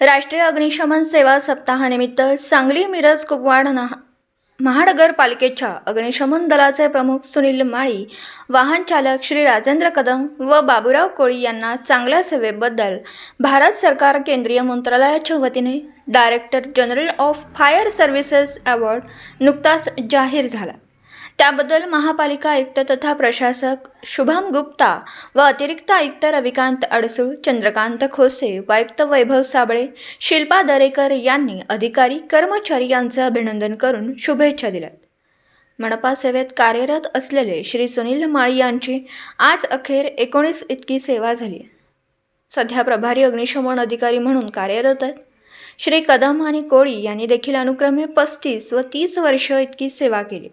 राष्ट्रीय अग्निशमन सेवा सप्ताहानिमित्त सांगली मिरज कुपवाड महानगरपालिकेच्या अग्निशमन दलाचे प्रमुख सुनील माळी वाहन चालक श्री राजेंद्र कदम व बाबूराव कोळी यांना चांगल्या सेवेबद्दल भारत सरकार केंद्रीय मंत्रालयाच्या वतीने director general of fire services award नुकताच जाहीर झाला. त्याबद्दल महापालिका आयुक्त तथा प्रशासक शुभम गुप्ता व अतिरिक्त आयुक्त रविकांत अडसूळ चंद्रकांत खोसे उपायुक्त वैभव साबळे शिल्पा दरेकर यांनी अधिकारी कर्मचारी यांचं अभिनंदन करून शुभेच्छा दिल्या मनपा सेवेत कार्यरत असलेले श्री सुनील माळी यांची आज अखेर एकोणीस इतकी सेवा झाली सध्या प्रभारी अग्निशमन अधिकारी म्हणून कार्यरत आहेत. श्री कदम आणि कोळी यांनी देखील अनुक्रमे पस्तीस व तीस वर्ष इतकी सेवा केली